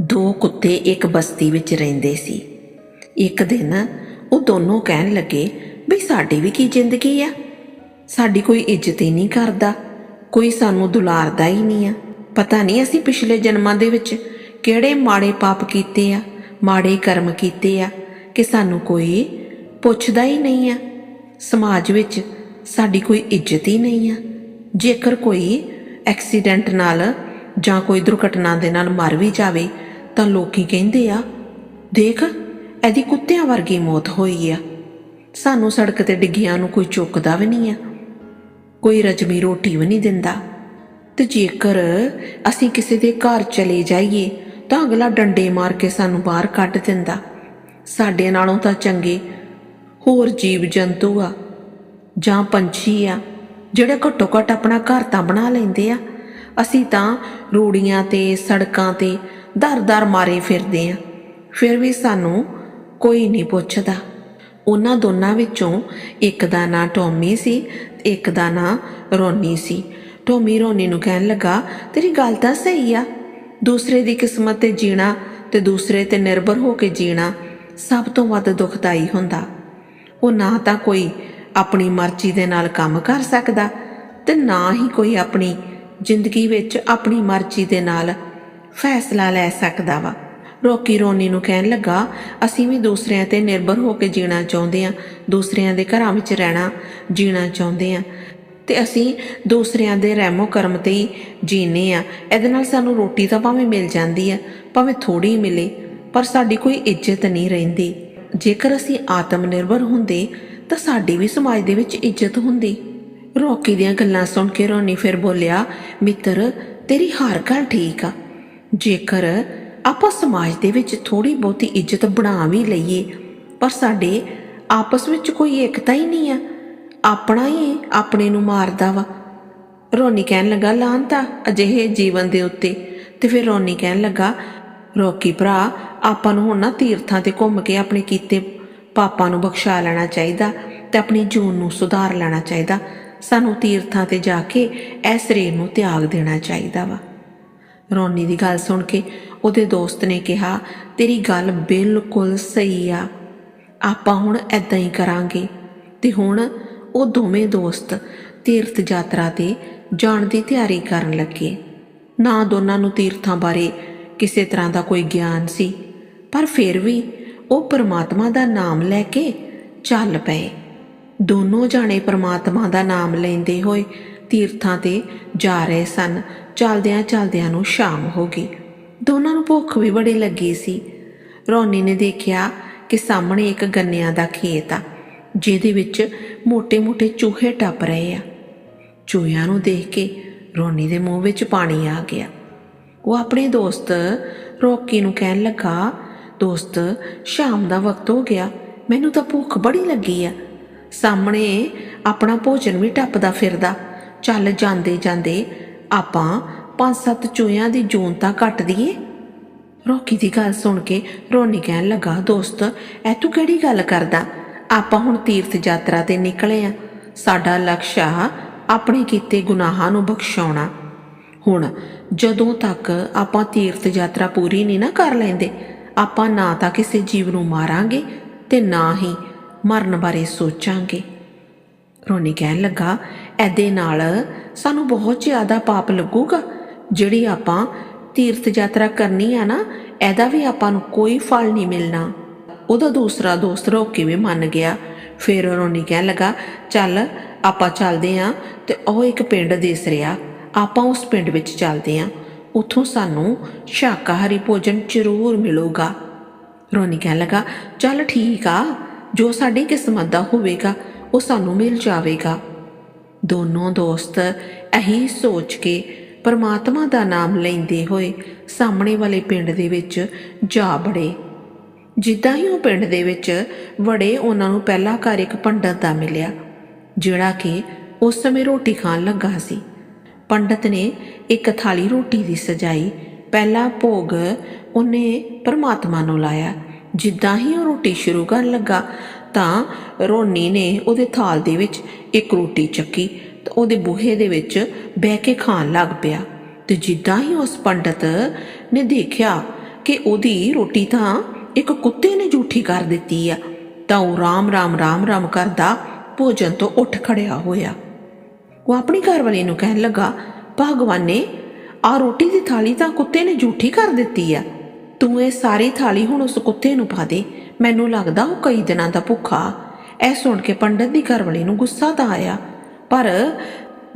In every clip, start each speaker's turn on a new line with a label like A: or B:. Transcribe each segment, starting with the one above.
A: ਦੋ ਕੁੱਤੇ ਇੱਕ ਬਸਤੀ ਵਿੱਚ ਰਹਿੰਦੇ ਸੀ। ਇੱਕ ਦਿਨ ਉਹ ਦੋਨੋਂ ਕਹਿਣ ਲੱਗੇ ਵੀ ਸਾਡੀ ਵੀ ਕੀ ਜ਼ਿੰਦਗੀ ਆ? ਸਾਡੀ ਕੋਈ ਇੱਜ਼ਤ ਹੀ ਨਹੀਂ ਕਰਦਾ, ਕੋਈ ਸਾਨੂੰ ਦੁਲਾਰਦਾ ਹੀ ਨਹੀਂ ਆ। ਪਤਾ ਨਹੀਂ ਅਸੀਂ ਪਿਛਲੇ ਜਨਮਾਂ ਦੇ ਵਿੱਚ ਕਿਹੜੇ ਮਾੜੇ ਪਾਪ ਕੀਤੇ ਆ, ਮਾੜੇ ਕਰਮ ਕੀਤੇ ਆ, ਕਿ ਸਾਨੂੰ ਕੋਈ ਪੁੱਛਦਾ ਹੀ ਨਹੀਂ ਆ। ਸਮਾਜ ਵਿੱਚ ਸਾਡੀ ਕੋਈ ਇੱਜ਼ਤ ਹੀ ਨਹੀਂ ਆ। ਜੇਕਰ ਕੋਈ ਐਕਸੀਡੈਂਟ ਨਾਲ ਜਾਂ ਕੋਈ ਦੁਰਘਟਨਾ ਦੇ ਨਾਲ ਮਰ ਵੀ ਜਾਵੇ, ਤਾਂ ਲੋਕੀ ਕਹਿੰਦੇ ਆ, ਦੇਖ, ਇਹਦੀ ਕੁੱਤਿਆਂ ਵਰਗੀ ਮੌਤ ਹੋਈ ਆ। ਸਾਨੂੰ ਸੜਕ ਤੇ ਡਿੱਗਿਆਂ ਨੂੰ ਕੋਈ ਚੁੱਕਦਾ ਵੀ ਨਹੀਂ ਆ। ਕੋਈ ਰਜਮੀ ਰੋਟੀ ਵੀ ਨਹੀਂ ਦਿੰਦਾ। ਤੇ ਜੇਕਰ ਅਸੀਂ ਕਿਸੇ ਦੇ ਘਰ ਚਲੇ ਜਾਈਏ, ਤਾਂ ਅਗਲਾ ਡੰਡੇ ਮਾਰ ਕੇ ਸਾਨੂੰ ਬਾਹਰ ਕੱਢ ਦਿੰਦਾ। ਸਾਡੇ ਨਾਲੋਂ ਤਾਂ ਚੰਗੇ ਹੋਰ ਜੀਵ ਜੰਤੂ ਆ ਜਾਂ ਪੰਛੀ ਆ, ਜਿਹੜੇ ਘੱਟੋ ਘੱਟ ਆਪਣਾ ਘਰ ਤਾਂ ਬਣਾ ਲੈਂਦੇ ਆ। ਅਸੀਂ ਤਾਂ ਰੂੜੀਆਂ ਤੇ, ਸੜਕਾਂ ਤੇ ਦਰ-ਦਰ ਮਾਰੇ ਫਿਰਦੇ ਆ। ਫਿਰ ਵੀ ਸਾਨੂੰ ਕੋਈ ਨਹੀਂ ਪੁੱਛਦਾ। ਉਹਨਾਂ ਦੋਨਾਂ ਵਿੱਚੋਂ ਇੱਕ ਦਾ ਨਾਂ ਟੋਮੀ ਸੀ ਤੇ ਇੱਕ ਦਾ ਨਾਂ ਰੋਨੀ ਸੀ। ਟੋਮੀ ਰੋਨੀ ਨੂੰ ਕਹਿਣ ਲੱਗਾ, ਤੇਰੀ ਗੱਲ ਤਾਂ ਸਹੀ ਆ। ਦੂਸਰੇ ਦੀ ਕਿਸਮਤ ਤੇ ਜੀਣਾ ਤੇ ਦੂਸਰੇ ਤੇ ਨਿਰਭਰ ਹੋ ਕੇ ਜੀਣਾ ਸਭ ਤੋਂ ਵੱਧ ਦੁਖਦਾਈ ਹੁੰਦਾ। ਉਹ ਨਾ ਤਾਂ ਕੋਈ ਆਪਣੀ ਮਰਜ਼ੀ ਦੇ ਨਾਲ ਕੰਮ ਕਰ ਸਕਦਾ ਤੇ ਨਾ ਹੀ ਕੋਈ ਆਪਣੀ ਜ਼ਿੰਦਗੀ ਵਿੱਚ ਆਪਣੀ ਮਰਜ਼ੀ ਦੇ ਨਾਲ ਫੈਸਲਾ ਲੈ ਸਕਦਾ ਵਾ। ਰੋਕੀ ਰੋਨੀ ਨੂੰ ਕਹਿਣ ਲੱਗਾ, ਅਸੀਂ ਵੀ ਦੂਸਰਿਆਂ ਤੇ ਨਿਰਭਰ ਹੋ ਕੇ ਜੀਣਾ ਚਾਹੁੰਦੇ ਹਾਂ ਦੂਸਰਿਆਂ ਦੇ ਘਰਾਂ ਵਿੱਚ ਰਹਿਣਾ ਜੀਣਾ ਚਾਹੁੰਦੇ ਹਾਂ ਤੇ ਅਸੀਂ ਦੂਸਰਿਆਂ ਦੇ ਰਹਿਮੋ ਕਰਮ ਤੇ ਹੀ ਜੀਨੇ ਆ। ਇਹਦੇ ਨਾਲ ਸਾਨੂੰ ਰੋਟੀ ਤਾਂ ਭਾਵੇਂ ਮਿਲ ਜਾਂਦੀ ਆ, ਭਾਵੇਂ ਥੋੜੀ ਮਿਲੇ, ਪਰ ਸਾਡੀ ਕੋਈ ਇੱਜ਼ਤ ਨਹੀਂ ਰਹਿੰਦੀ। ਜੇਕਰ ਅਸੀਂ ਆਤਮ ਨਿਰਭਰ ਹੁੰਦੇ, ਤਾਂ ਸਾਡੀ ਵੀ ਸਮਾਜ ਦੇ ਵਿੱਚ ਇੱਜ਼ਤ ਹੁੰਦੀ। ਰੋਕੀ ਦੀਆਂ ਗੱਲਾਂ ਸੁਣ ਕੇ ਰੋਨੀ ਫਿਰ ਬੋਲਿਆ, ਮਿੱਤਰ, ਤੇਰੀ ਹਰ ਗੱਲ ਠੀਕ ਆ। ਜੇਕਰ ਆਪਾਂ ਸਮਾਜ ਦੇ ਵਿੱਚ ਥੋੜੀ ਬਹੁਤੀ ਇੱਜ਼ਤ ਬਣਾ ਵੀ ਲਈਏ, ਪਰ ਸਾਡੇ ਆਪਸ ਵਿੱਚ ਕੋਈ ਏਕਤਾ ਹੀ ਨਹੀਂ ਆ। ਆਪਣਾ ਹੀ ਆਪਣੇ ਨੂੰ ਮਾਰਦਾ ਵਾ। ਰੋਨੀ ਕਹਿਣ ਲੱਗਾ ਲਾਂਤਾ ਅਜਿਹੇ ਜੀਵਨ ਦੇ ਉੱਤੇ। ਤੇ ਫਿਰ ਰੋਨੀ ਕਹਿਣ ਲੱਗਾ, ਰੋਕੀ ਭਰਾ, ਆਪਾਂ ਨੂੰ ਹੁਣ ਨਾ ਤੀਰਥਾਂ ਤੇ ਘੁੰਮ ਕੇ ਆਪਣੇ ਕੀਤੇ ਪਾਪਾਂ ਨੂੰ ਬਖਸ਼ਾ ਲੈਣਾ ਚਾਹੀਦਾ ਤੇ ਆਪਣੀ ਜੂਨ ਨੂੰ ਸੁਧਾਰ ਲੈਣਾ ਚਾਹੀਦਾ। ਸਾਨੂੰ ਤੀਰਥਾਂ ਤੇ ਜਾ ਕੇ ਇਹ ਸਰੀਰ ਨੂੰ ਤਿਆਗ ਦੇਣਾ ਚਾਹੀਦਾ ਵਾ। ਰੋਨੀ ਦੀ ਗੱਲ ਸੁਣ ਕੇ ਉਹਦੇ ਦੋਸਤ ਨੇ ਕਿਹਾ, ਤੇਰੀ ਗੱਲ ਬਿਲਕੁਲ ਸਹੀ ਆ। ਆਪਾਂ ਹੁਣ ਐਦਾਂ ਹੀ ਕਰਾਂਗੇ। ਤੇ ਹੁਣ ਉਹ ਦੋਵੇਂ ਦੋਸਤ ਤੀਰਥ ਯਾਤਰਾ ਤੇ ਜਾਣ ਦੀ ਤਿਆਰੀ ਕਰਨ ਲੱਗੇ। ਨਾ ਦੋਨਾਂ ਨੂੰ ਤੀਰਥਾਂ ਬਾਰੇ ਕਿਸੇ ਤਰ੍ਹਾਂ ਦਾ ਕੋਈ ਗਿਆਨ ਸੀ, ਪਰ ਫਿਰ ਵੀ ਉਹ ਪਰਮਾਤਮਾ ਦਾ ਨਾਮ ਲੈ ਕੇ ਚੱਲ ਪਏ। ਦੋਨੋਂ ਜਾਣੇ ਪ੍ਰਮਾਤਮਾ ਦਾ ਨਾਮ ਲੈਂਦੇ ਹੋਏ ਤੀਰਥਾਂ ਤੇ ਜਾ ਰਹੇ ਸਨ। ਚਲਦਿਆਂ ਚਲਦਿਆਂ ਨੂੰ ਸ਼ਾਮ ਹੋ ਗਈ। ਦੋਨਾਂ ਨੂੰ ਭੁੱਖ ਵੀ ਬੜੀ ਲੱਗੀ ਸੀ। ਰੋਨੀ ਨੇ ਦੇਖਿਆ ਕਿ ਸਾਹਮਣੇ ਇੱਕ ਗੰਨਿਆਂ ਦਾ ਖੇਤ ਆ, ਜਿਹਦੇ ਵਿੱਚ ਮੋਟੇ ਮੋਟੇ ਚੂਹੇ ਟੱਪ ਰਹੇ ਆ। ਚੂਹਿਆਂ ਨੂੰ ਦੇਖ ਕੇ ਰੋਨੀ ਦੇ ਮੂੰਹ ਵਿੱਚ ਪਾਣੀ ਆ ਗਿਆ। ਉਹ ਆਪਣੇ ਦੋਸਤ ਰੋਕੀ ਨੂੰ ਕਹਿਣ ਲੱਗਾ, ਦੋਸਤ, ਸ਼ਾਮ ਦਾ ਵਕਤ ਹੋ ਗਿਆ। ਮੈਨੂੰ ਤਾਂ ਭੁੱਖ ਬੜੀ ਲੱਗੀ ਆ। ਸਾਹਮਣੇ ਆਪਣਾ ਭੋਜਨ ਵੀ ਟੱਪਦਾ ਫਿਰਦਾ। ਚੱਲ ਜਾਂਦੇ ਜਾਂਦੇ ਆਪਾਂ ਪੰਜ ਸੱਤ ਚੂਹਿਆਂ ਦੀ ਜੂਨ ਤਾਂ ਕੱਟ ਦਈਏ। ਰੋਕੀ ਦੀ ਗੱਲ ਸੁਣ ਕੇ ਰੋਨੀ ਕਹਿਣ ਲੱਗਾ, ਦੋਸਤ ਐ ਤੂੰ ਕਿਹੜੀ ਗੱਲ ਕਰਦਾ? ਆਪਾਂ ਹੁਣ ਤੀਰਥ ਯਾਤਰਾ ਤੇ ਨਿਕਲੇ ਆ। ਸਾਡਾ ਲਕਸ਼ ਆ ਆਪਣੇ ਕੀਤੇ ਗੁਨਾਹਾਂ ਨੂੰ ਬਖਸ਼ਾਉਣਾ। ਹੁਣ ਜਦੋਂ ਤੱਕ ਆਪਾਂ ਤੀਰਥ ਯਾਤਰਾ ਪੂਰੀ ਨਹੀਂ ਨਾ ਕਰ ਲੈਂਦੇ, ਆਪਾਂ ਨਾ ਤਾਂ ਕਿਸੇ ਜੀਵ ਨੂੰ ਮਾਰਾਂਗੇ ਤੇ ਨਾ ਹੀ ਮਰਨ ਬਾਰੇ ਸੋਚਾਂਗੇ। ਰੋਨੀ ਕਹਿਣ ਲੱਗਾ ਐਦੇ ਨਾਲ ਸਾਨੂੰ ਬਹੁਤ ਜ਼ਿਆਦਾ ਪਾਪ ਲੱਗੂਗਾ। ਜਿਹੜੀ ਆਪਾਂ ਤੀਰਥ ਯਾਤਰਾ ਕਰਨੀ ਆ ਨਾ, ਇਹਦਾ ਵੀ ਆਪਾਂ ਨੂੰ ਕੋਈ ਫਲ ਨਹੀਂ ਮਿਲਣਾ। ਉਹਦਾ ਦੂਸਰਾ ਦੋਸਤ ਰੋਕ ਕੇ ਵੀ ਮੰਨ ਗਿਆ। ਫਿਰ ਰੋਨੀ ਕਹਿਣ ਲੱਗਾ, ਚੱਲ, ਆਪਾਂ ਚੱਲਦੇ ਆਂ ਤੇ ਉਹ ਇੱਕ ਪਿੰਡ ਦੇਸ ਰਿਹਾ। ਆਪਾਂ ਉਸ ਪਿੰਡ ਵਿੱਚ ਚੱਲਦੇ ਆਂ। ਉੱਥੋਂ ਸਾਨੂੰ ਸ਼ਾਕਾਹਾਰੀ ਭੋਜਨ ਜ਼ਰੂਰ ਮਿਲੂਗਾ। ਰੋਨੀ ਕਹਿਣ ਲੱਗਾ, ਚੱਲ ਠੀਕ ਆ ਜੋ ਸਾਡੀ ਕਿਸਮਤ ਦਾ ਹੋਵੇਗਾ, ਉਹ ਸਾਨੂੰ ਮਿਲ ਜਾਵੇਗਾ। ਦੋਨੋਂ ਦੋਸਤ ਇਹੀ ਸੋਚ ਕੇ ਪਰਮਾਤਮਾ ਦਾ ਨਾਮ ਲੈਂਦੇ ਹੋਏ ਸਾਹਮਣੇ ਵਾਲੇ ਪਿੰਡ ਦੇ ਵਿੱਚ ਜਾ ਬੜੇ ਜਿੱਦਾਂ ਹੀ ਉਹ ਪਿੰਡ ਦੇ ਵਿੱਚ ਵੜੇ, ਉਹਨਾਂ ਨੂੰ ਪਹਿਲਾ ਘਰ ਇੱਕ ਪੰਡਤ ਦਾ ਮਿਲਿਆ, ਜਿਹੜਾ ਕਿ ਉਸ ਸਮੇਂ ਰੋਟੀ ਖਾਣ ਲੱਗਾ ਸੀ। ਪੰਡਤ ਨੇ ਇੱਕ ਥਾਲੀ ਰੋਟੀ ਦੀ ਸਜਾਈ, ਪਹਿਲਾ ਭੋਗ ਉਹਨੇ ਪਰਮਾਤਮਾ ਨੂੰ ਲਾਇਆ। ਜਿੱਦਾਂ ਹੀ ਉਹ ਰੋਟੀ ਸ਼ੁਰੂ ਕਰਨ ਲੱਗਾ ਤਾਂ ਰੋਨੀ ਨੇ ਉਹਦੇ ਥਾਲ ਦੇ ਵਿੱਚ ਇੱਕ ਰੋਟੀ ਚੱਕੀ ਤੇ ਉਹਦੇ ਬੂਹੇ ਦੇ ਵਿੱਚ ਬਹਿ ਕੇ ਖਾਣ ਲੱਗ ਪਿਆ। ਤੇ ਜਿੱਦਾਂ ਹੀ ਉਸ ਪੰਡਤ ਨੇ ਦੇਖਿਆ ਕਿ ਉਹਦੀ ਰੋਟੀ ਤਾਂ ਇੱਕ ਕੁੱਤੇ ਨੇ ਝੂਠੀ ਕਰ ਦਿੱਤੀ ਆ, ਤਾਂ ਉਹ ਰਾਮ ਰਾਮ ਰਾਮ ਰਾਮ ਕਰਦਾ ਭੋਜਨ ਤੋਂ ਉੱਠ ਖੜਿਆ ਹੋਇਆ। ਉਹ ਆਪਣੀ ਘਰਵਾਲੀ ਨੂੰ ਕਹਿਣ ਲੱਗਾ, ਭਗਵਾਨ ਨੇ ਆ ਰੋਟੀ ਦੀ ਥਾਲੀ ਤਾਂ ਕੁੱਤੇ ਨੇ ਝੂਠੀ ਕਰ ਦਿੱਤੀ ਆ। ਤੂੰ ਇਹ ਸਾਰੀ ਥਾਲੀ ਹੁਣ ਉਸ ਕੁੱਤੇ ਨੂੰ ਪਾ ਦੇ। ਮੈਨੂੰ ਲੱਗਦਾ ਉਹ ਕਈ ਦਿਨਾਂ ਦਾ ਭੁੱਖਾ। ਇਹ ਸੁਣ ਕੇ ਪੰਡਤ ਦੀ ਘਰਵਾਲੀ ਨੂੰ ਗੁੱਸਾ ਤਾਂ ਆਇਆ, ਪਰ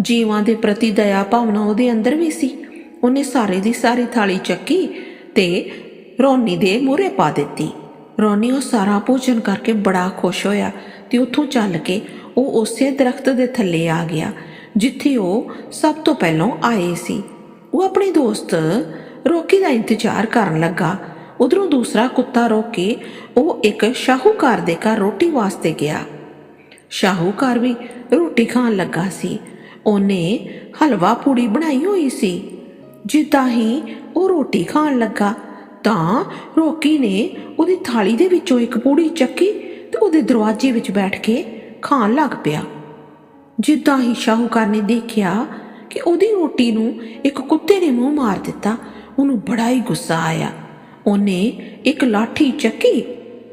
A: ਜੀਵਾਂ ਦੇ ਪ੍ਰਤੀ ਦਇਆ ਭਾਵਨਾ ਉਹਦੇ ਅੰਦਰ ਵੀ ਸੀ। ਉਹਨੇ ਸਾਰੇ ਦੀ ਸਾਰੀ ਥਾਲੀ ਚੱਕੀ ਤੇ ਰੋਨੀ ਦੇ ਮੂਹਰੇ ਪਾ ਦਿੱਤੀ। ਰੋਨੀ ਉਹ ਸਾਰਾ ਭੋਜਨ ਕਰਕੇ ਬੜਾ ਖੁਸ਼ ਹੋਇਆ ਤੇ ਉੱਥੋਂ ਚੱਲ ਕੇ ਉਹ ਉਸੇ ਦਰਖਤ ਦੇ ਥੱਲੇ ਆ ਗਿਆ, ਜਿੱਥੇ ਉਹ ਸਭ ਤੋਂ ਪਹਿਲਾਂ ਆਏ ਸੀ। ਉਹ ਆਪਣੇ ਦੋਸਤ ਰੋਕੀ ਦਾ ਇੰਤਜ਼ਾਰ ਕਰਨ ਲੱਗਾ। ਉਧਰੋਂ ਦੂਸਰਾ ਕੁੱਤਾ ਰੋਕ ਕੇ ਉਹ ਇੱਕ ਸ਼ਾਹੂਕਾਰ ਦੇ ਘਰ ਰੋਟੀ ਵਾਸਤੇ ਗਿਆ। ਸ਼ਾਹੂਕਾਰ ਵੀ ਰੋਟੀ ਖਾਣ ਲੱਗਾ ਸੀ। ਉਹਨੇ ਹਲਵਾ ਪੂੜੀ ਬਣਾਈ ਹੋਈ ਸੀ। ਜਿੱਦਾਂ ਹੀ ਉਹ ਰੋਟੀ ਖਾਣ ਲੱਗਾ, ਤਾਂ ਰੋਕੀ ਨੇ ਉਹਦੀ ਥਾਲੀ ਦੇ ਵਿੱਚੋਂ ਇੱਕ ਪੂੜੀ ਚੱਕੀ ਤੇ ਉਹਦੇ ਦਰਵਾਜ਼ੇ ਵਿੱਚ ਬੈਠ ਕੇ ਖਾਣ ਲੱਗ ਪਿਆ। ਜਿੱਦਾਂ ਹੀ ਸ਼ਾਹੂਕਾਰ ਨੇ ਦੇਖਿਆ ਕਿ ਉਹਦੀ ਰੋਟੀ ਨੂੰ ਇੱਕ ਕੁੱਤੇ ਨੇ ਮੂੰਹ ਮਾਰ ਦਿੱਤਾ ਉਹਨੂੰ ਬੜਾ ਹੀ ਗੁੱਸਾ ਆਇਆ। ਉਹਨੇ ਇੱਕ ਲਾਠੀ ਚੱਕੀ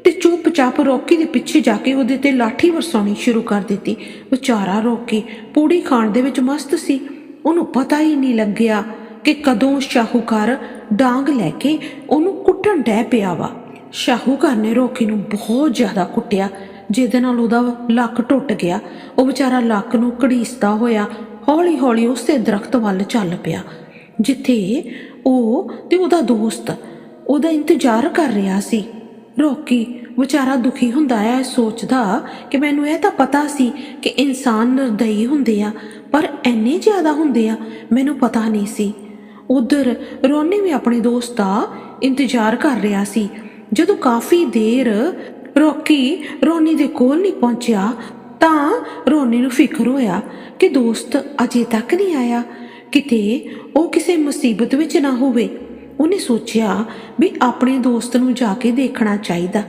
A: ਤੇ ਚੁੱਪਚਾਪ ਰੋਕੀ ਦੇ ਪਿੱਛੇ ਜਾ ਕੇ ਉਹਦੇ ਤੇ ਲਾਠੀ ਵਰਸਾਉਣੀ ਸ਼ੁਰੂ ਕਰ ਦਿੱਤੀ। ਵਿਚਾਰਾ ਰੋਕੀ ਪੂੜੀ ਖਾਣ ਦੇ ਵਿੱਚ ਮਸਤ ਸੀ। ਉਹਨੂੰ ਪਤਾ ਹੀ ਨਹੀਂ ਲੱਗਿਆ ਕਿ ਕਦੋਂ ਸ਼ਾਹੂਕਾਰ ਡਾਂਗ ਲੈ ਕੇ ਉਹਨੂੰ ਕੁੱਟਣ ਡੈ ਪਿਆ ਵਾ। ਸ਼ਾਹੂਕਾਰ ਨੇ ਰੋਕੀ ਨੂੰ ਬਹੁਤ ਜ਼ਿਆਦਾ ਕੁੱਟਿਆ, ਜਿਹਦੇ ਨਾਲ ਉਹਦਾ ਲੱਕ ਟੁੱਟ ਗਿਆ। ਉਹ ਵਿਚਾਰਾ ਲੱਕ ਨੂੰ ਘੜੀਸਦਾ ਹੋਇਆ ਹੌਲੀ-ਹੌਲੀ ਉਸੇ ਦਰਖਤ ਵੱਲ ਚੱਲ ਪਿਆ, ਜਿੱਥੇ ਉਹ ਤੇ ਉਹਦਾ ਦੋਸਤ ਉਹਦਾ ਇੰਤਜ਼ਾਰ ਕਰ ਰਿਹਾ ਸੀ। ਰੋਕੀ ਵਿਚਾਰਾ ਦੁਖੀ ਹੁੰਦਾ ਹੈ, ਸੋਚਦਾ ਕਿ ਮੈਨੂੰ ਇਹ ਤਾਂ ਪਤਾ ਸੀ ਕਿ ਇਨਸਾਨ ਨਿਰਦਈ ਹੁੰਦੇ ਆ, ਪਰ ਐਨੇ ਜ਼ਿਆਦਾ ਹੁੰਦੇ ਆ, ਮੈਨੂੰ ਪਤਾ ਨਹੀਂ ਸੀ। ਉਧਰ ਰੋਨੀ ਵੀ ਆਪਣੇ ਦੋਸਤ ਦਾ ਇੰਤਜ਼ਾਰ ਕਰ ਰਿਹਾ ਸੀ। ਜਦੋਂ ਕਾਫੀ ਦੇਰ ਰੋਕੀ ਰੋਨੀ ਦੇ ਕੋਲ ਨਹੀਂ ਪਹੁੰਚਿਆ, ਤਾਂ ਰੋਨੀ ਨੂੰ ਫਿਕਰ ਹੋਇਆ ਕਿ ਦੋਸਤ ਅਜੇ ਤੱਕ ਨਹੀਂ ਆਇਆ। ਕਿਤੇ ਉਹ ਕਿਸੇ ਮੁਸੀਬਤ ਵਿੱਚ ਨਾ ਹੋਵੇ। ਉਹਨੇ ਸੋਚਿਆ ਵੀ ਆਪਣੇ ਦੋਸਤ ਨੂੰ ਜਾ ਕੇ ਦੇਖਣਾ ਚਾਹੀਦਾ।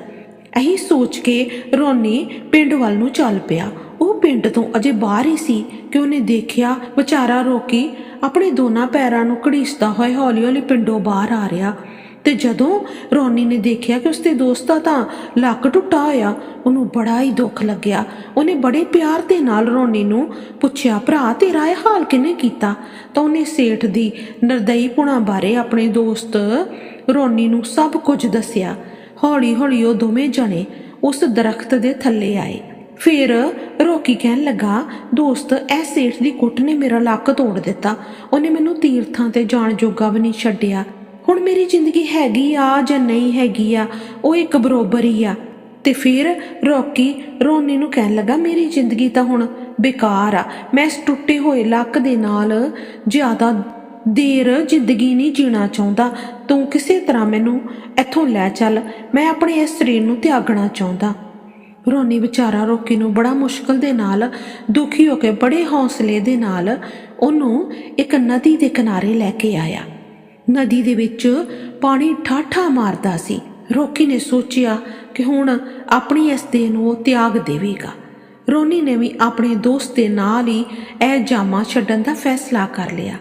A: ਇਹੀ ਸੋਚ ਕੇ ਰੋਨੀ ਪਿੰਡ ਵੱਲ ਨੂੰ ਚੱਲ ਪਿਆ। ਉਹ ਪਿੰਡ ਤੋਂ ਅਜੇ ਬਾਹਰ ਹੀ ਸੀ ਕਿ ਉਹਨੇ ਦੇਖਿਆ ਵਿਚਾਰਾ ਰੋਕੀ ਆਪਣੇ ਦੋਨਾਂ ਪੈਰਾਂ ਨੂੰ ਘੜੀਸਦਾ ਹੋਇਆ ਹੌਲੀ-ਹੌਲੀ ਪਿੰਡੋਂ ਬਾਹਰ ਆ ਰਿਹਾ। ਤੇ ਜਦੋਂ ਰੋਨੀ ਨੇ ਦੇਖਿਆ ਕਿ ਉਸਦੇ ਦੋਸਤ ਦਾ ਤਾਂ ਲੱਕ ਟੁੱਟਾ ਹੋਇਆ, ਉਹਨੂੰ ਬੜਾ ਹੀ ਦੁੱਖ ਲੱਗਿਆ। ਉਹਨੇ ਬੜੇ ਪਿਆਰ ਦੇ ਨਾਲ ਰੋਨੀ ਨੂੰ ਪੁੱਛਿਆ, ਭਰਾ, ਤੇਰਾ ਇਹ ਹਾਲ ਕਿਨੇ ਕੀਤਾ? ਤਾਂ ਉਹਨੇ ਸੇਠ ਦੀ ਨਿਰਦਈਪੁਣਾ ਬਾਰੇ ਆਪਣੇ ਦੋਸਤ ਰੋਨੀ ਨੂੰ ਸਭ ਕੁਝ ਦੱਸਿਆ। ਹੌਲੀ-ਹੌਲੀ ਉਹ ਦੋਵੇਂ ਜਣੇ ਉਸ ਦਰਖਤ ਦੇ ਥੱਲੇ ਆਏ। ਫਿਰ ਰੋਕੀ ਕਹਿਣ ਲੱਗਾ, ਦੋਸਤ ਐ ਸੇਠ ਦੀ ਕੁੱਟ ਨੇ ਮੇਰਾ ਲੱਕ ਤੋੜ ਦਿੱਤਾ। ਉਹਨੇ ਮੈਨੂੰ ਤੀਰਥਾਂ ਤੇ ਜਾਣ ਜੋਗਾ ਵੀ ਨਹੀਂ ਛੱਡਿਆ। ਹੁਣ ਮੇਰੀ ਜ਼ਿੰਦਗੀ ਹੈਗੀ ਆ ਜਾਂ ਨਹੀਂ ਹੈਗੀ ਆ, ਉਹ ਇੱਕ ਬਰੋਬਰ ਹੀ ਆ। ਤੇ ਫਿਰ ਰੋਕੀ ਰੋਨੀ ਨੂੰ ਕਹਿਣ ਲੱਗਾ, ਮੇਰੀ ਜ਼ਿੰਦਗੀ ਤਾਂ ਹੁਣ ਬੇਕਾਰ ਆ। ਮੈਂ ਇਸ ਟੁੱਟੇ ਹੋਏ ਲੱਕ ਦੇ ਨਾਲ ਜ਼ਿਆਦਾ ਦੇਰ ਜ਼ਿੰਦਗੀ ਨਹੀਂ ਜੀਣਾ ਚਾਹੁੰਦਾ। ਤੂੰ ਕਿਸੇ ਤਰ੍ਹਾਂ ਮੈਨੂੰ ਇੱਥੋਂ ਲੈ ਚੱਲ। ਮੈਂ ਆਪਣੇ ਇਸ ਸਰੀਰ ਨੂੰ ਤਿਆਗਣਾ ਚਾਹੁੰਦਾ। ਰੋਨੀ ਵਿਚਾਰਾ ਰੋਕੀ ਨੂੰ ਬੜਾ ਮੁਸ਼ਕਲ ਦੇ ਨਾਲ, ਦੁਖੀ ਹੋ ਕੇ ਬੜੇ ਹੌਸਲੇ ਦੇ ਨਾਲ ਉਹਨੂੰ ਇੱਕ ਨਦੀ ਦੇ ਕਿਨਾਰੇ ਲੈ ਕੇ ਆਇਆ। ਨਦੀ ਦੇ ਵਿੱਚ ਪਾਣੀ ਠਾਠਾ ਮਾਰਦਾ ਸੀ। ਰੋਕੀ ਨੇ ਸੋਚਿਆ ਕਿ ਹੁਣ ਆਪਣੀ ਇਸ ਦੇਹ ਨੂੰ ਉਹ ਤਿਆਗ ਦੇਵੇਗਾ। ਰੋਨੀ ਨੇ ਵੀ ਆਪਣੇ ਦੋਸਤ ਦੇ ਨਾਲ ਹੀ ਇਹ ਜਾਮਾ ਛੱਡਣ ਦਾ ਫੈਸਲਾ ਕਰ ਲਿਆ।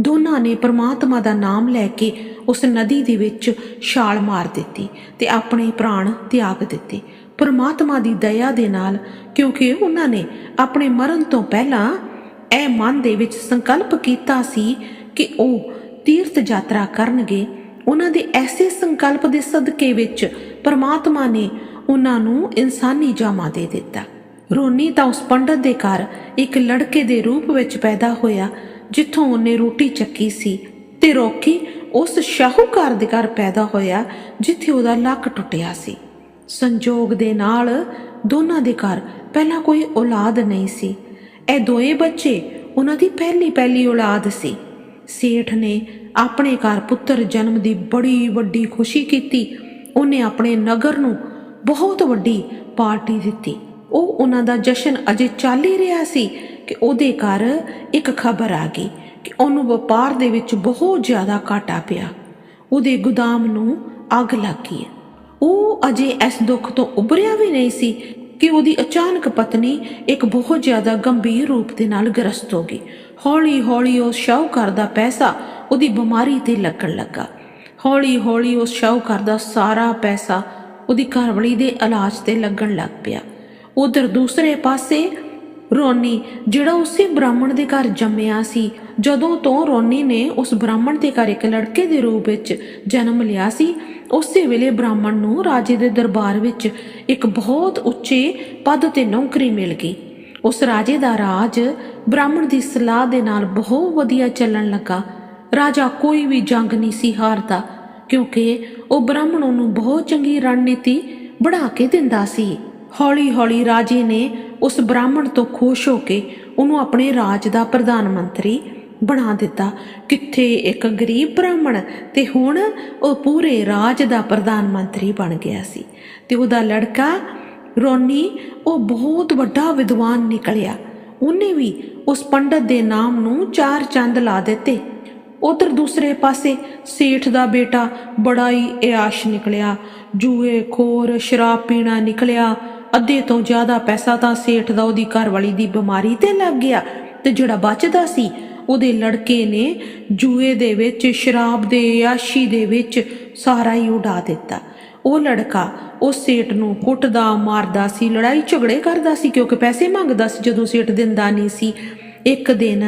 A: ਦੋਨਾਂ ਨੇ ਪ੍ਰਮਾਤਮਾ ਦਾ ਨਾਮ ਲੈ ਕੇ ਉਸ ਨਦੀ ਦੇ ਵਿੱਚ ਛਾਲ ਮਾਰ ਦਿੱਤੀ ਤੇ ਆਪਣੇ ਪ੍ਰਾਣ ਤਿਆਗ ਦਿੱਤੇ। ਪ੍ਰਮਾਤਮਾ ਦੀ ਦਇਆ ਦੇ ਨਾਲ, ਕਿਉਂਕਿ ਉਹਨਾਂ ਨੇ ਆਪਣੇ ਮਰਨ ਤੋਂ ਪਹਿਲਾਂ ਇਹ ਮਨ ਦੇ ਵਿੱਚ ਸੰਕਲਪ ਕੀਤਾ ਸੀ ਕਿ ਉਹ ਤੀਰਥ ਯਾਤਰਾ ਕਰਨਗੇ, ਉਹਨਾਂ ਦੇ ਐਸੇ ਸੰਕਲਪ ਦੇ ਸਦਕੇ ਵਿੱਚ ਪਰਮਾਤਮਾ ਨੇ ਉਹਨਾਂ ਨੂੰ ਇਨਸਾਨੀ ਜਾਮਾ ਦੇ ਦਿੱਤਾ। ਰੋਨੀ ਤਾਂ ਉਸ ਪੰਡਤ ਦੇ ਘਰ ਇੱਕ ਲੜਕੇ ਦੇ ਰੂਪ ਵਿੱਚ ਪੈਦਾ ਹੋਇਆ, ਜਿੱਥੋਂ ਉਹਨੇ ਰੋਟੀ ਚੱਕੀ ਸੀ ਤੇ ਰੋਕੀ ਉਸ ਸ਼ਾਹੂਕਾਰ ਦੇ ਘਰ ਪੈਦਾ ਹੋਇਆ, ਜਿੱਥੇ ਉਹਦਾ ਲੱਕ ਟੁੱਟਿਆ ਸੀ। ਸੰਜੋਗ ਦੇ ਨਾਲ ਦੋਨਾਂ ਦੇ ਘਰ ਪਹਿਲਾਂ ਕੋਈ ਔਲਾਦ ਨਹੀਂ ਸੀ। ਇਹ ਦੋਏ ਬੱਚੇ ਉਹਨਾਂ ਦੀ ਪਹਿਲੀ ਪਹਿਲੀ ਔਲਾਦ ਸੀ। ਸੇਠ ਨੇ ਆਪਣੇ ਘਰ ਪੁੱਤਰ ਜਨਮ ਦੀ ਬੜੀ ਵੱਡੀ ਖੁਸ਼ੀ ਕੀਤੀ। ਉਹਨੇ ਆਪਣੇ ਨਗਰ ਨੂੰ ਬਹੁਤ ਵੱਡੀ ਪਾਰਟੀ ਦਿੱਤੀ। ਉਹ ਉਹਨਾਂ ਦਾ ਜਸ਼ਨ ਅਜੇ ਚੱਲ ਹੀ ਰਿਹਾ ਸੀ ਕਿ ਉਹਦੇ ਘਰ ਇੱਕ ਖਬਰ ਆ ਗਈ ਕਿ ਉਹਨੂੰ ਵਪਾਰ ਦੇ ਵਿੱਚ ਬਹੁਤ ਜ਼ਿਆਦਾ ਘਾਟਾ ਪਿਆ। ਉਹਦੇ ਗੋਦਾਮ ਨੂੰ ਅੱਗ ਲੱਗ ਗਈ। ਉਹ ਅਜੇ ਇਸ ਦੁੱਖ ਤੋਂ ਉਭਰਿਆ ਵੀ ਨਹੀਂ ਸੀ ਕਿ ਉਹਦੀ ਅਚਾਨਕ ਪਤਨੀ ਇੱਕ ਬਹੁਤ ਜ਼ਿਆਦਾ ਗੰਭੀਰ ਰੂਪ ਦੇ ਨਾਲ ਗ੍ਰਸਤ ਹੋ ਗਈ। ਹੌਲੀ ਹੌਲੀ ਉਹ ਸ਼ਾਹੂਕਾਰ ਦਾ ਪੈਸਾ ਉਹਦੀ ਬਿਮਾਰੀ ਤੇ ਲੱਗਣ ਲੱਗਾ। ਹੌਲੀ-ਹੌਲੀ ਉਸ ਸ਼ਾਹੂਕਾਰ ਦਾ ਸਾਰਾ ਪੈਸਾ ਉਹਦੀ ਘਰਵਾਲੀ ਦੇ ਇਲਾਜ ਤੇ ਲੱਗਣ ਲੱਗ ਪਿਆ। ਉਧਰ ਦੂਸਰੇ ਪਾਸੇ ਰੋਨੀ, ਜਿਹੜਾ ਉਸੇ ਬ੍ਰਾਹਮਣ ਦੇ ਘਰ ਜੰਮਿਆ ਸੀ, ਜਦੋਂ ਤੋਂ ਰੋਨੀ ਨੇ ਉਸ ਬ੍ਰਾਹਮਣ ਦੇ ਘਰ ਇੱਕ ਲੜਕੇ ਦੇ ਰੂਪ ਵਿੱਚ ਜਨਮ ਲਿਆ ਸੀ ਉਸੇ ਵੇਲੇ ਬ੍ਰਾਹਮਣ ਨੂੰ ਰਾਜੇ ਦੇ ਦਰਬਾਰ ਵਿੱਚ ਇੱਕ ਬਹੁਤ ਉੱਚੇ ਪਦ ਤੇ ਨੌਕਰੀ ਮਿਲ ਗਈ। ਉਸ ਰਾਜੇ ਦਾ ਰਾਜ ਬ੍ਰਾਹਮਣ ਦੀ ਸਲਾਹ ਦੇ ਨਾਲ ਬਹੁਤ ਵਧੀਆ ਚੱਲਣ ਲੱਗਾ। ਰਾਜਾ ਕੋਈ ਵੀ ਜੰਗ ਨਹੀਂ ਸੀ ਹਾਰਦਾ, ਕਿਉਂਕਿ ਉਹ ਬ੍ਰਾਹਮਣ ਨੂੰ ਬਹੁਤ ਚੰਗੀ ਰਣਨੀਤੀ ਬਣਾ ਕੇ ਦਿੰਦਾ ਸੀ। ਹੌਲੀ-ਹੌਲੀ ਰਾਜੇ ਨੇ ਉਸ ਬ੍ਰਾਹਮਣ ਤੋਂ ਖੁਸ਼ ਹੋ ਕੇ ਉਹਨੂੰ ਆਪਣੇ ਰਾਜ ਦਾ ਪ੍ਰਧਾਨ ਮੰਤਰੀ ਬਣਾ ਦਿੱਤਾ। ਕਿੱਥੇ ਇੱਕ ਗਰੀਬ ਬ੍ਰਾਹਮਣ ਤੇ ਹੁਣ ਉਹ ਪੂਰੇ ਰਾਜ ਦਾ ਪ੍ਰਧਾਨ ਮੰਤਰੀ ਬਣ ਗਿਆ ਸੀ। ਤੇ ਉਹਦਾ ਲੜਕਾ ਰੋਨੀ, ਉਹ ਬਹੁਤ ਵੱਡਾ ਵਿਦਵਾਨ ਨਿਕਲਿਆ। ਉਹਨੇ ਵੀ ਉਸ ਪੰਡਤ ਦੇ ਨਾਮ ਨੂੰ ਚਾਰ ਚੰਦ ਲਾ ਦਿੱਤੇ। ਉਧਰ ਦੂਸਰੇ ਪਾਸੇ ਸੇਠ ਦਾ ਬੇਟਾ ਬੜਾ ਹੀ ਇਆਸ਼ ਨਿਕਲਿਆ। ਜੂਏ, ਖੋਰ, ਸ਼ਰਾਬ ਪੀਣਾ ਨਿਕਲਿਆ। ਅੱਧੇ ਤੋਂ ਜ਼ਿਆਦਾ ਪੈਸਾ ਤਾਂ ਸੇਠ ਦਾ ਉਹਦੀ ਘਰਵਾਲੀ ਦੀ ਬਿਮਾਰੀ ਤੇ ਲੱਗ ਗਿਆ। ਤੇ ਜਿਹੜਾ ਬਚਦਾ ਸੀ ਉਹਦੇ ਲੜਕੇ ਨੇ ਜੂਏ ਦੇ ਵਿੱਚ, ਸ਼ਰਾਬ ਦੇ ਇਆਸ਼ੀ ਦੇ ਵਿੱਚ ਸਾਰਾ ਹੀ ਉਡਾ ਦਿੱਤਾ। ਉਹ ਲੜਕਾ ਉਸ ਸੇਠ ਨੂੰ ਕੁੱਟਦਾ, ਮਾਰਦਾ ਸੀ, ਲੜਾਈ ਝਗੜੇ ਕਰਦਾ ਸੀ ਕਿਉਂਕਿ ਪੈਸੇ ਮੰਗਦਾ ਸੀ, ਜਦੋਂ ਸੇਠ ਦਿੰਦਾ ਨਹੀਂ ਸੀ। ਇੱਕ ਦਿਨ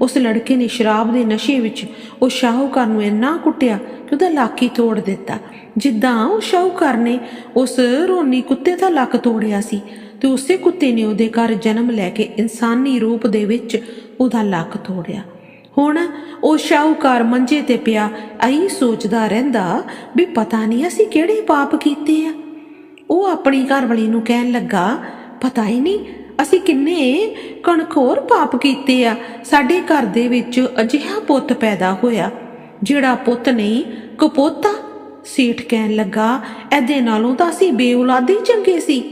A: ਉਸ ਲੜਕੇ ਨੇ ਸ਼ਰਾਬ ਦੇ ਨਸ਼ੇ ਵਿੱਚ ਉਹ ਸ਼ਾਹੂਕਾਰ ਨੂੰ ਇੰਨਾ ਕੁੱਟਿਆ ਕਿ ਉਹਦਾ ਲੱਕ ਹੀ ਤੋੜ ਦਿੱਤਾ। ਜਿੱਦਾਂ ਉਹ ਸ਼ਾਹੂਕਾਰ ਨੇ ਉਸ ਰੋਨੀ ਕੁੱਤੇ ਦਾ ਲੱਕ ਤੋੜਿਆ ਸੀ, ਤੇ ਉਸੇ ਕੁੱਤੇ ਨੇ ਉਹਦੇ ਘਰ ਜਨਮ ਲੈ ਕੇ ਇਨਸਾਨੀ ਰੂਪ ਦੇ ਵਿੱਚ ਉਹਦਾ ਲੱਕ ਤੋੜਿਆ। ਹੁਣ ਉਹ ਸ਼ਾਹੂਕਾਰ ਮੰਜੇ ਤੇ ਪਿਆ ਐਂ ਸੋਚਦਾ ਰਹਿੰਦਾ ਵੀ ਪਤਾ ਨਹੀਂ ਅਸੀਂ ਕਿਹੜੇ ਪਾਪ ਕੀਤੇ ਆ। ਉਹ ਆਪਣੀ ਘਰਵਾਲੀ ਨੂੰ ਕਹਿਣ ਲੱਗਾ, ਪਤਾ ਹੀ ਨਹੀਂ ਅਸੀਂ ਕਿੰਨੇ ਕਣਖੋਰ ਪਾਪ ਕੀਤੇ ਆ। ਸਾਡੇ ਘਰ ਦੇ ਵਿੱਚ ਅਜਿਹਾ ਪੁੱਤ ਪੈਦਾ ਹੋਇਆ, ਜਿਹੜਾ ਪੁੱਤ ਨਹੀਂ, ਕਪੋਤਾ। ਸੇਠ ਕਹਿਣ ਲੱਗਾ, ਇਹਦੇ ਨਾਲੋਂ ਤਾਂ ਅਸੀਂ ਬੇਔਲਾਦੇ ਹੀ ਚੰਗੇ ਸੀ।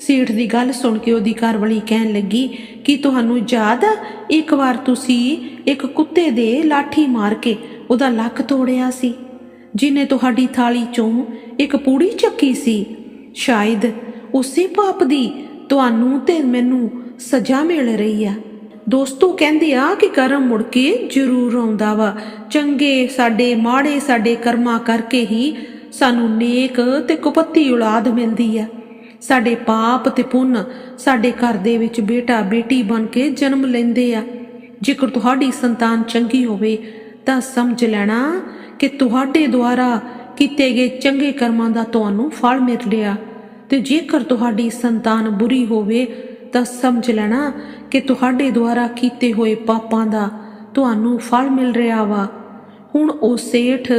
A: ਸੇਠ ਦੀ ਗੱਲ ਸੁਣ ਕੇ ਉਹਦੀ ਘਰਵਾਲੀ ਕਹਿਣ ਲੱਗੀ ਕਿ ਤੁਹਾਨੂੰ ਯਾਦ ਆ, ਇੱਕ ਵਾਰ ਤੁਸੀਂ ਇੱਕ ਕੁੱਤੇ ਦੇ ਲਾਠੀ ਮਾਰ ਕੇ ਉਹਦਾ ਲੱਕ ਤੋੜਿਆ ਸੀ, ਜਿਨੇ ਤੁਹਾਡੀ ਥਾਲੀ ਚੋਂ ਇੱਕ ਪੂੜੀ ਚੱਕੀ ਸੀ। ਸ਼ਾਇਦ ਉਸੇ ਪਾਪ ਦੀ ਤੁਹਾਨੂੰ ਤੇ ਮੈਨੂੰ ਸਜ਼ਾ ਮਿਲ ਰਹੀ ਆ। ਦੋਸਤੋ ਕਹਿੰਦੇ ਆ ਕਿ ਕਰਮ ਮੁੜ ਕੇ ਜ਼ਰੂਰ ਆਉਂਦਾ ਵਾ। ਚੰਗੇ ਸਾਡੇ, ਮਾੜੇ ਸਾਡੇ ਕਰਮਾਂ ਕਰਕੇ ਹੀ ਸਾਨੂੰ ਨੇਕ ਤੇ ਕੁਪੱਤੀ ਔਲਾਦ ਮਿਲਦੀ ਆ। ਸਾਡੇ ਪਾਪ ਤੇ ਪੁੰਨ ਸਾਡੇ ਘਰ ਦੇ ਵਿੱਚ ਬੇਟਾ ਬੇਟੀ ਬਣ ਕੇ ਜਨਮ ਲੈਂਦੇ ਆ। ਜੇਕਰ ਤੁਹਾਡੀ ਸੰਤਾਨ ਚੰਗੀ ਹੋਵੇ ਤਾਂ ਸਮਝ ਲੈਣਾ ਕਿ ਤੁਹਾਡੇ ਦੁਆਰਾ ਕੀਤੇ ਗਏ ਚੰਗੇ ਕਰਮਾਂ ਦਾ ਤੁਹਾਨੂੰ ਫਲ ਮਿਲ ਰਿਹਾ। ਤੇ ਜੇਕਰ ਤੁਹਾਡੀ ਸੰਤਾਨ ਬੁਰੀ ਹੋਵੇ ਤਾਂ ਸਮਝ ਲੈਣਾ ਕਿ ਤੁਹਾਡੇ ਦੁਆਰਾ ਕੀਤੇ ਹੋਏ ਪਾਪਾਂ ਦਾ ਤੁਹਾਨੂੰ ਫਲ ਮਿਲ ਰਿਹਾ ਵਾ। ਹੁਣ ਉਹ ਸੇਠ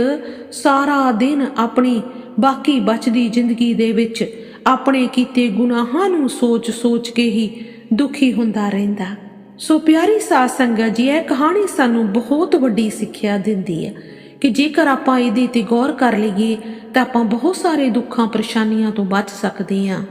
A: ਸਾਰਾ ਦਿਨ ਆਪਣੀ ਬਾਕੀ ਬਚਦੀ ਜ਼ਿੰਦਗੀ ਦੇ ਵਿੱਚ ਆਪਣੇ ਕੀਤੇ ਗੁਨਾਹਾਂ ਨੂੰ ਸੋਚ-ਸੋਚ ਕੇ ਹੀ ਦੁਖੀ ਹੁੰਦਾ ਰਹਿੰਦਾ। ਸੋ ਪਿਆਰੀ ਸਾਧ ਸੰਗਤ ਜੀ, ਇਹ ਕਹਾਣੀ ਸਾਨੂੰ ਬਹੁਤ ਵੱਡੀ ਸਿੱਖਿਆ ਦਿੰਦੀ ਹੈ ਕਿ ਜੇਕਰ ਆਪਾਂ ਇਹਦੇ ਤੇ ਗੌਰ ਕਰ ਲਈਏ ਤਾਂ ਆਪਾਂ ਬਹੁਤ ਸਾਰੇ ਦੁੱਖਾਂ, ਪਰੇਸ਼ਾਨੀਆਂ ਤੋਂ ਬਚ ਸਕਦੇ ਹਾਂ।